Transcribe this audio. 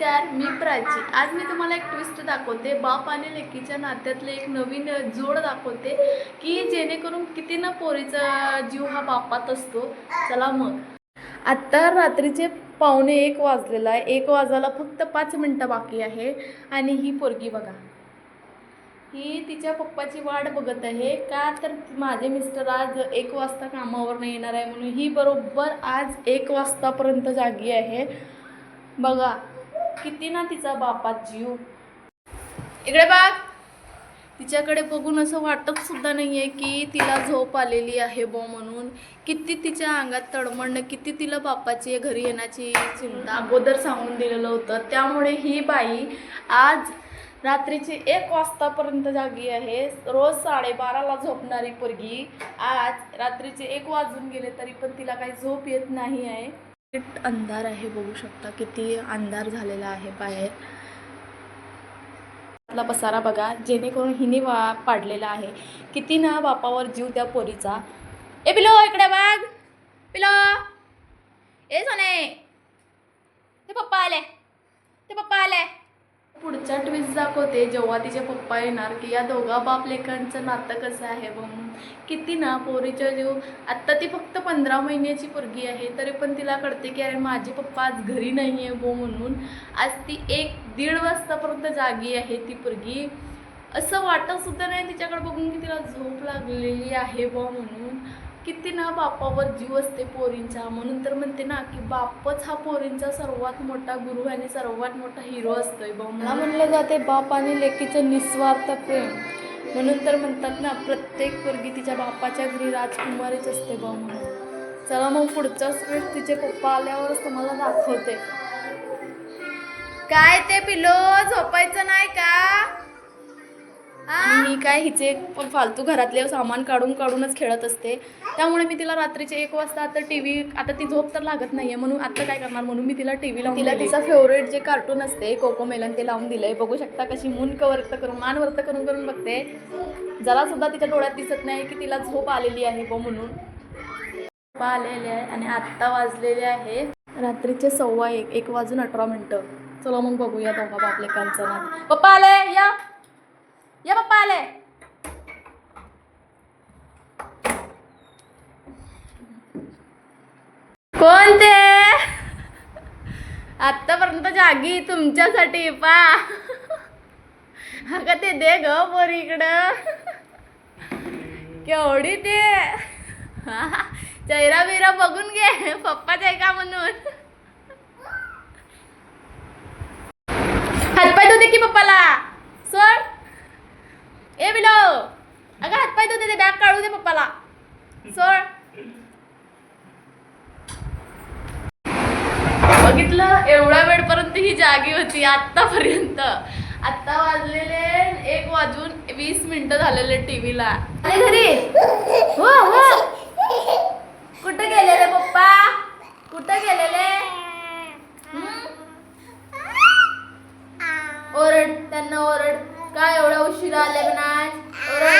नमस्कार मी प्राची. आज मी तुम्हाला एक ट्विस्ट दाखवते. बाप आणि लेकीच्या नात्यातले एक नवीन जोड दाखवते की जेणेकरून किती ना पोरीचा जीव हा बापात असतो. चला मग. आत्ता रात्रीचे पावणे एक वाजलेला आहे. एक वाजायला फक्त पाच मिनटं बाकी आहे. आणि ही पोरगी बघा. ही तिच्या पप्पाची वाट बघत आहे. का तर माझे मिस्टर आज एक वाजता कामावर नाही येणार आहे म्हणून ही बरोबर आज एक वाजतापर्यंत जागी आहे. बघा. किती ना तिचा बापात जीव. इकडे बाग तिच्याकडे बघून असं वाटत सुद्धा नाही आहे की तिला झोप आलेली आहे बो म्हणून. किती तिच्या अंगात तडमडणं किती तिला बापाची घरी येण्याची चिंता अगोदर सांगून दिलेलं होतं. त्यामुळे ही बाई आज रात्रीची एक वाजतापर्यंत जागी आहे. रोज साडेबाराला झोपणारी पोरगी आज रात्रीचे एक वाजून गेले तरी पण तिला काही झोप येत नाही आहे. अंधार आहे बघू शकता. किती अंधार झालेला आहे बाहेर. आपला पसारा बघा जेणेकरून हिने वा पाडलेला आहे. किती ना बापावर जीव त्या पोरीचा. ए पिलो इकडे बघ. पिलो. ए सोने. ते पप्पा आले. ते पप्पा आले. पुढच्या ट्विस्ट दाखवते. जेव्हा तिचे पप्पा येणार की या दोघा बाप लेखांचं नातं कसं आहे बघ. किती ना पोरीच्या जीव. आत्ता ती फक्त पंधरा महिन्याची पोरगी आहे तरी पण तिला कळते की अरे माझे पप्पा आज घरी नाही आहे बो म्हणून. आज ती एक दीड वाजतापर्यंत जागी आहे ती पोरगी. असं वाटत सुद्धा नाही तिच्याकडे बघून की तिला झोप लागलेली आहे बो म्हणून. किती ना बापावर जीव असते पोरींचा. म्हणून तर म्हणते ना की बापच हा पोरींचा सर्वात मोठा गुरु आणि सर्वात मोठा हिरो असतोय बा मला म्हणलं जाते बाप आणि लेकीचं निस्वार्थ प्रेम. म्हणून तर म्हणतात ना प्रत्येक पोरगी तिच्या बापाच्या घरी राजकुमारीच असते बा म्हणून. चला मग पुढचा वेळेस तिचे पप्पा आल्यावरच तुम्हाला दाखवते. काय ते पिलो झोपायचं नाही का? काय हिचे फालतू घरातले सामान काढून काढूनच खेळत असते. त्यामुळे मी तिला रात्रीचे एक वाजता आता टी व्ही आता ती झोप तर लागत नाहीये म्हणून आता काय करणार? म्हणून मी तिला टी व्ही लावून तिला तिचा फेवरेट जे कार्टून असते कोको मेलन ते लावून दिलंय. बघू शकता कशी मून वर्त करून मान वर्त करून करून बघते. जरा सुद्धा तिच्या डोळ्यात दिसत नाही की तिला झोप आलेली आहे बो म्हणून. पप्पा आलेले आहे आणि आत्ता वाजलेले आहे. रात्रीचे सव्वा एक एक वाजून अठरा मिनटं. चला मग बघूया दोघा बापलेकांचं नाव पप्पा आले या पप्पा आले कोण ते आत्तापर्यंत जागी तुमच्यासाठी पा. अगं ते दे ग पोरी इकडं. केवढी ते. चेहरा बिरा बघून घे पप्पाच आहे का म्हणून? हातपाय धुते की पप्पाला. सोड. ए बिलो. अगं हातपाय धुते ते बॅग काढू दे पप्पाला. सोड. बघितलं एवढ्या वेळपर्यंत ही जागी होती आत्तापर्यंत. आत्ता वाजलेले एक वाजून वीस मिनिटं झालेले टीव्हीला. घरी? हो, हो. कुठं गेलेले पप्पा? कुठं गेलेले? ओरड त्यांना ओरड. काय एवढा उशीर आले म्हणा ओरड?